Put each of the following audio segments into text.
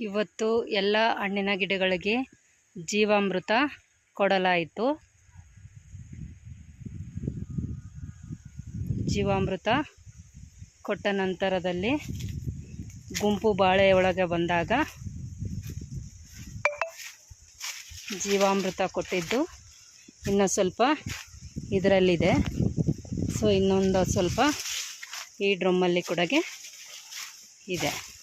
ಇವತ್ತು ಎಲ್ಲ ಹಣ್ಣಿನ ಗಿಡಗಳಿಗೆ ಜೀವಾಮೃತ ಕೊಡಲಾಯಿತು. ಜೀವಾಮೃತ ಕೊಟ್ಟ ನಂತರದಲ್ಲಿ ಗುಂಪು ಬಾಳೆ ಒಳಗೆ ಬಂದಾಗ ಜೀವಾಮೃತ ಕೊಟ್ಟಿದ್ದು ಇನ್ನು ಸ್ವಲ್ಪ ಇದರಲ್ಲಿದೆ. ಸೊ, ಇನ್ನೊಂದು ಸ್ವಲ್ಪ ಈ ಡ್ರಮ್ಮಲ್ಲಿ ಕೂಡ ಇದೆ.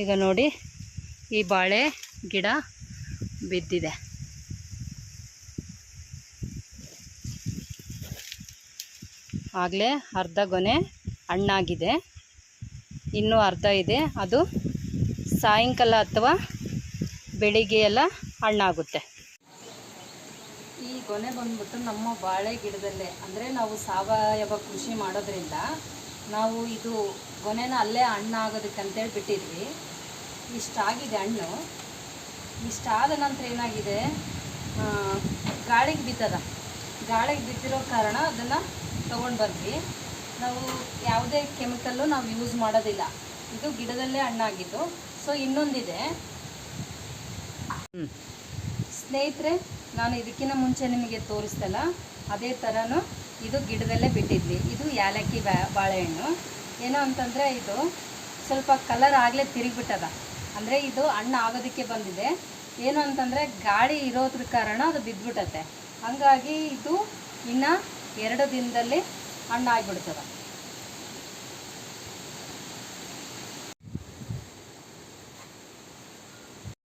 ಈಗ ನೋಡಿ ಈ ಬಾಳೆ ಗಿಡ ಬಿದ್ದಿದೆ. ಆಗಲೇ ಅರ್ಧ ಗೊನೆ ಹಣ್ಣಾಗಿದೆ. ಇನ್ನೂ ಅರ್ಧ ಇದೆ. ಅದು ಸಾಯಂಕಾಲ ಅಥವಾ ಬೆಳಿಗ್ಗೆ ಎಲ್ಲ ಹಣ್ಣಾಗುತ್ತೆ. ಈ ಗೊನೆ ಬಂದ್ಬಿಟ್ಟು ನಮ್ಮ ಬಾಳೆ ಗಿಡದಲ್ಲೇ, ಅಂದರೆ ನಾವು ಸಾವಯವ ಕೃಷಿ ಮಾಡೋದ್ರಿಂದ ನಾವು ಇದು ಗೊನೆನ ಅಲ್ಲೇ ಹಣ್ಣಾಗೋದಕ್ಕಂತೇಳಿ ಬಿಟ್ಟಿದ್ವಿ. ಇಷ್ಟಾಗಿದೆ ಹಣ್ಣು. ಇಷ್ಟಾದ ನಂತರ ಏನಾಗಿದೆ? ಗಾಳಿಗೆ ಬಿತ್ತದ. ಗಾಳಿಗೆ ಬಿದ್ದಿರೋ ಕಾರಣ ಅದನ್ನು ತೊಗೊಂಡು ಬಂದ್ವಿ. ನಾವು ಯಾವುದೇ ಕೆಮಿಕಲ್ಲು ನಾವು ಯೂಸ್ ಮಾಡೋದಿಲ್ಲ. ಇದು ಗಿಡದಲ್ಲೇ ಹಣ್ಣಾಗಿದ್ದು. ಸೊ ಇನ್ನೊಂದಿದೆ. ಸ್ನೇಹಿತರೆ ನಾನು ಇದಕ್ಕಿಂತ ಮುಂಚೆ ನಿಮಗೆ ತೋರಿಸ್ತಲ್ಲ ಅದೇ ಥರನೂ ಇದು ಗಿಡದಲ್ಲೇ ಬಿಟ್ಟಿದ್ವಿ. ಇದು ಯಾಲಕ್ಕಿ ಬಾಳೆಹಣ್ಣು. ಏನೋ ಅಂತಂದರೆ ಇದು ಸ್ವಲ್ಪ ಕಲರ್ ಆಗಲೇ ತಿರುಗಿಬಿಟ್ಟದ. ಅಂದರೆ ಇದು ಹಣ್ಣು ಆಗೋದಕ್ಕೆ ಬಂದಿದೆ. ಏನು ಅಂತಂದರೆ ಗಾಳಿ ಇರೋದ್ರ ಕಾರಣ ಅದು ಬಿದ್ದುಬಿಟ್ಟತೆ ಹಂಗಾಗಿ ಇದು ಇನ್ನು ಎರಡು ದಿನದಲ್ಲಿ ಹಣ್ಣು ಆಗಿಬಿಡ್ತದೆ